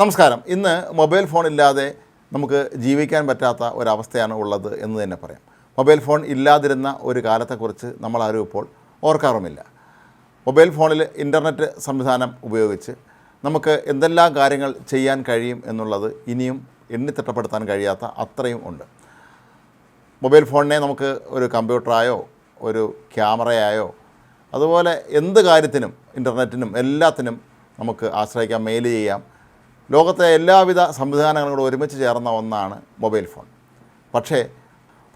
നമസ്കാരം. ഇന്ന് mobile phone ഇല്ലാതെ നമുക്ക് ജീവിക്കാൻ പറ്റാത്ത ഒരവസ്ഥയാണ് ഉള്ളത് എന്ന് തന്നെ പറയാം. മൊബൈൽ ഫോൺ ഇല്ലാതിരുന്ന ഒരു കാലത്തെക്കുറിച്ച് നമ്മളാരും ഇപ്പോൾ ഓർക്കാറുമില്ല. മൊബൈൽ ഫോണിൽ ഇന്റർനെറ്റ് സംവിധാനം ഉപയോഗിച്ച് നമുക്ക് എന്തെല്ലാം കാര്യങ്ങൾ ചെയ്യാൻ കഴിയും എന്നുള്ളത് ഇനിയും എണ്ണിത്തിട്ടപ്പെടുത്താൻ കഴിയാത്ത അത്രയും ഉണ്ട്. മൊബൈൽ ഫോണിനെ നമുക്ക് ഒരു കമ്പ്യൂട്ടറായോ ഒരു ക്യാമറയായോ അതുപോലെ എന്ത് കാര്യത്തിനും ഇന്റർനെറ്റിനും എല്ലാത്തിനും നമുക്ക് ആശ്രയിക്കാം മെയിൽ ചെയ്യാം ലോകത്തെ എല്ലാവിധ സംവിധാനങ്ങളും കൂടെ ഒരുമിച്ച് ചേർന്ന ഒന്നാണ് മൊബൈൽ ഫോൺ. പക്ഷേ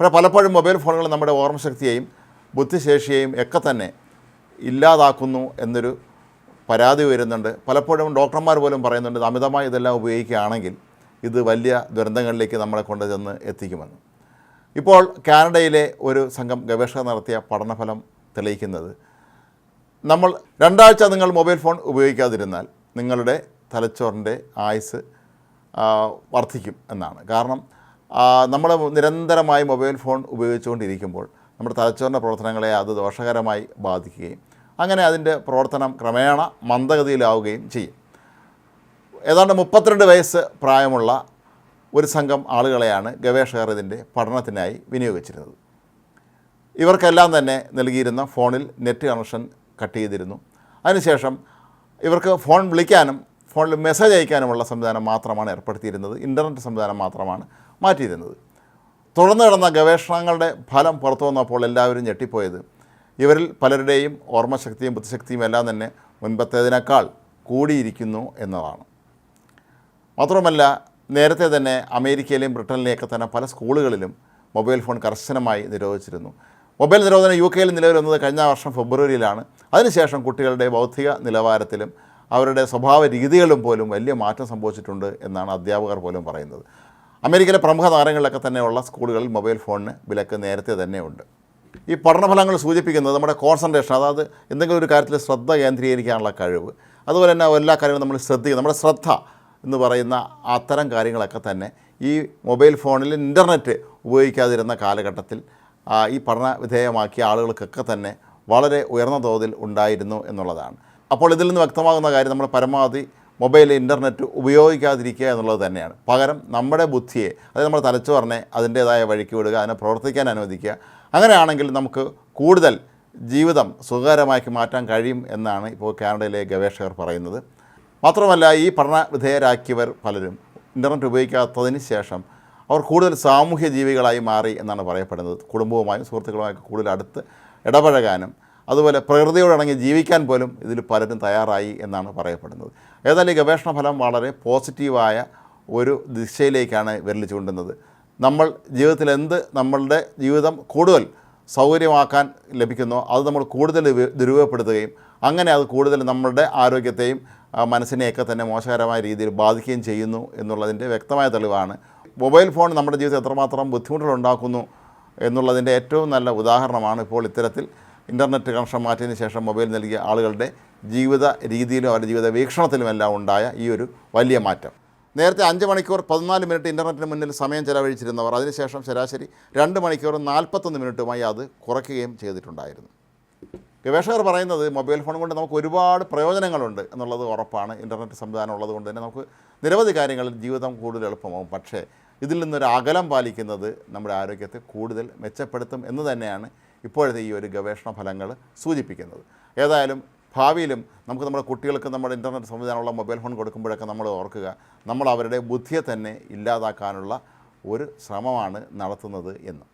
പക്ഷേ പലപ്പോഴും മൊബൈൽ ഫോണുകൾ നമ്മുടെ ഓർമ്മശക്തിയെയും ബുദ്ധിശേഷിയെയും ഒക്കെ തന്നെ ഇല്ലാതാക്കുന്നു എന്നൊരു പരാതി വരുന്നുണ്ട്. പലപ്പോഴും ഡോക്ടർമാർ പോലും പറയുന്നുണ്ട് അമിതമായി ഇതെല്ലാം ഉപയോഗിക്കുകയാണെങ്കിൽ ഇത് വലിയ ദുരന്തങ്ങളിലേക്ക് നമ്മളെ കൊണ്ട് ചെന്ന് എത്തിക്കുമെന്ന്. ഇപ്പോൾ കാനഡയിലെ ഒരു സംഘം ഗവേഷകർ നടത്തിയ പഠനഫലം തെളിയിക്കുന്നത് നമ്മൾ രണ്ടാഴ്ച നിങ്ങൾ മൊബൈൽ ഫോൺ ഉപയോഗിക്കാതിരുന്നാൽ നിങ്ങളുടെ തലച്ചോറിന്റെ ആയുസ് വർദ്ധിക്കും എന്നാണ്. കാരണം നമ്മൾ നിരന്തരമായി മൊബൈൽ ഫോൺ ഉപയോഗിച്ചുകൊണ്ടിരിക്കുമ്പോൾ നമ്മുടെ തലച്ചോറിന്റെ പ്രവർത്തനങ്ങളെ അത് ദോഷകരമായി ബാധിക്കുകയും അങ്ങനെ അതിന്റെ പ്രവർത്തനം ക്രമേണ മന്ദഗതിയിലാവുകയും ചെയ്യും. ഏതാണ്ട് മുപ്പത്തിരണ്ട് വയസ്സ് പ്രായമുള്ള ഒരു സംഘം ആളുകളെയാണ് ഗവേഷകർ ഇതിന്റെ പഠനത്തിനായി വിനിയോഗിച്ചിരുന്നത്. ഇവർക്കെല്ലാം തന്നെ നൽകിയിരുന്ന ഫോണിൽ നെറ്റ് കണക്ഷൻ കട്ട് ചെയ്തിരുന്നു. അതിനുശേഷം ഇവർക്ക് ഫോൺ വിളിക്കാനും ഫോണിൽ മെസ്സേജ് അയക്കാനുമുള്ള സംവിധാനം മാത്രമാണ് ഏർപ്പെടുത്തിയിരുന്നത്. ഇന്റർനെറ്റ് സംവിധാനം മാത്രമാണ് മാറ്റിയിരുന്നത്. തുടർന്ന് കിടന്ന ഗവേഷണങ്ങളുടെ ഫലം പുറത്തു വന്നപ്പോൾ എല്ലാവരും ഞെട്ടിപ്പോയത്. ഇവരിൽ പലരുടെയും ഓർമ്മശക്തിയും ബുദ്ധിശക്തിയും എല്ലാം തന്നെ മുൻപത്തേതിനേക്കാൾ കൂടിയിരിക്കുന്നു എന്നതാണ്. മാത്രമല്ല നേരത്തെ തന്നെ അമേരിക്കയിലെയും ബ്രിട്ടനിലെയൊക്കെ തന്നെ പല സ്കൂളുകളിലും മൊബൈൽ ഫോൺ കർശനമായി നിരോധിച്ചിരുന്നു. മൊബൈൽ നിരോധനം യു കെയിൽ നിലവിൽ വന്നത് കഴിഞ്ഞ വർഷം ഫെബ്രുവരിയിലാണ്. അതിനുശേഷം കുട്ടികളുടെ ബൗദ്ധിക നിലവാരത്തിലും അവരുടെ സ്വഭാവ രീതികളും പോലും വലിയ മാറ്റം സംഭവിച്ചിട്ടുണ്ട് എന്നാണ് അധ്യാപകർ പോലും പറയുന്നത്. അമേരിക്കയിലെ പ്രമുഖ താരങ്ങളിലൊക്കെ തന്നെയുള്ള സ്കൂളുകളിൽ മൊബൈൽ ഫോണിന് വിലക്ക് നേരത്തെ തന്നെയുണ്ട്. ഈ പഠനഫലങ്ങൾ സൂചിപ്പിക്കുന്നത് നമ്മുടെ കോൺസെൻട്രേഷൻ അതായത് എന്തെങ്കിലും ഒരു കാര്യത്തിൽ ശ്രദ്ധ കേന്ദ്രീകരിക്കാനുള്ള കഴിവ് അതുപോലെ തന്നെ എല്ലാ കാര്യങ്ങളും നമ്മൾ ശ്രദ്ധിക്കുക നമ്മുടെ ശ്രദ്ധ എന്ന് പറയുന്ന അത്തരം കാര്യങ്ങളൊക്കെ തന്നെ ഈ മൊബൈൽ ഫോണിൽ ഇന്റർനെറ്റ് ഉപയോഗിക്കാതിരുന്ന കാലഘട്ടത്തിൽ ഈ പഠന വിധേയമാക്കിയ ആളുകൾക്കൊക്കെ തന്നെ വളരെ ഉയർന്ന തോതിൽ ഉണ്ടായിരുന്നു എന്നുള്ളതാണ്. അപ്പോൾ ഇതിൽ നിന്ന് വ്യക്തമാകുന്ന കാര്യം നമ്മൾ പരമാവധി മൊബൈൽ ഇന്റർനെറ്റ് ഉപയോഗിക്കാതിരിക്കുക എന്നുള്ളത് തന്നെയാണ്. പകരം നമ്മുടെ ബുദ്ധിയെ അതായത് നമ്മുടെ തലച്ചോറിനെ അതിന്റേതായ വഴിക്ക് വിടുക അതിനെ പ്രവർത്തിക്കാൻ അനുവദിക്കുക. അങ്ങനെയാണെങ്കിൽ നമുക്ക് കൂടുതൽ ജീവിതം സുഖകരമാക്കി മാറ്റാൻ കഴിയും എന്നാണ് ഇപ്പോൾ കാനഡയിലെ ഗവേഷകർ പറയുന്നത്. മാത്രമല്ല ഈ പഠന വിധേയരാക്കിയവർ പലരും ഇന്റർനെറ്റ് ഉപയോഗിക്കാത്തതിന് ശേഷം അവർ കൂടുതൽ സാമൂഹ്യ ജീവികളായി മാറി എന്നാണ് പറയപ്പെടുന്നത്. കുടുംബവുമായും സുഹൃത്തുക്കളുമായൊക്കെ കൂടുതൽ അടുത്ത് ഇടപഴകാനും അതുപോലെ പ്രകൃതിയോടിണങ്ങി ജീവിക്കാൻ പോലും ഇതിൽ പലരും തയ്യാറായി എന്നാണ് പറയപ്പെടുന്നത്. ഏതായാലും ഈ ഗവേഷണ ഫലം വളരെ പോസിറ്റീവായ ഒരു ദിശയിലേക്കാണ് വിരൽ ചൂണ്ടുന്നത്. നമ്മൾ ജീവിതത്തിൽ എന്ത് നമ്മളുടെ ജീവിതം കൂടുതൽ സൗകര്യമാക്കാൻ ലഭിക്കുന്നോ അത് നമ്മൾ കൂടുതൽ ദുരുപയോഗപ്പെടുത്തുകയും അങ്ങനെ അത് കൂടുതൽ നമ്മളുടെ ആരോഗ്യത്തെയും മനസ്സിനെയൊക്കെ തന്നെ മോശകരമായ രീതിയിൽ ബാധിക്കുകയും ചെയ്യുന്നു എന്നുള്ളതിന്റെ വ്യക്തമായ തെളിവാണ്. മൊബൈൽ ഫോൺ നമ്മുടെ ജീവിതത്തിൽ എത്രമാത്രം ബുദ്ധിമുട്ടുകൾ ഉണ്ടാക്കുന്നു എന്നുള്ളതിന്റെ ഏറ്റവും നല്ല ഉദാഹരണമാണ് ഇപ്പോൾ ഇത്തരത്തിൽ ഇന്റർനെറ്റ് കണക്ഷൻ മാറ്റിയതിന് ശേഷം മൊബൈൽ നൽകിയ ആളുകളുടെ ജീവിത രീതിയിലും അവരുടെ ജീവിത വീക്ഷണത്തിലുമെല്ലാം ഉണ്ടായ ഈ ഒരു വലിയ മാറ്റം. നേരത്തെ അഞ്ച് മണിക്കൂർ പതിനാല് മിനിറ്റ് ഇന്റർനെറ്റിന് മുന്നിൽ സമയം ചെലവഴിച്ചിരുന്നവർ അതിനുശേഷം ശരാശരി രണ്ട് മണിക്കൂർ നാൽപ്പത്തൊന്ന് മിനിറ്റുമായി അത് കുറയ്ക്കുകയും ചെയ്തിട്ടുണ്ടായിരുന്നു. ഗവേഷകർ പറയുന്നത് മൊബൈൽ ഫോൺ കൊണ്ട് നമുക്ക് ഒരുപാട് പ്രയോജനങ്ങളുണ്ട് എന്നുള്ളത് ഉറപ്പാണ്. ഇന്റർനെറ്റ് സംവിധാനം ഉള്ളത് കൊണ്ട് തന്നെ നമുക്ക് നിരവധി കാര്യങ്ങളിൽ ജീവിതം കൂടുതൽ എളുപ്പമാകും പക്ഷേ ഇതിൽ നിന്നൊരു അകലം പാലിക്കുന്നത് നമ്മുടെ ആരോഗ്യത്തെ കൂടുതൽ മെച്ചപ്പെടുത്തും എന്ന് തന്നെയാണ് ഇപ്പോഴത്തെ ഈ ഒരു ഗവേഷണ ഫലങ്ങൾ സൂചിപ്പിക്കുന്നത്. ഏതായാലും ഭാവിയിലും നമുക്ക് നമ്മുടെ കുട്ടികൾക്ക് നമ്മുടെ ഇന്റർനെറ്റ് സംവിധാനമുള്ള മൊബൈൽ ഫോൺ കൊടുക്കുമ്പോഴൊക്കെ നമ്മൾ ഓർക്കുക നമ്മൾ അവരുടെ ബുദ്ധിയെ തന്നെ ഇല്ലാതാക്കാനുള്ള ഒരു ശ്രമമാണ് നടത്തുന്നത് എന്ന്.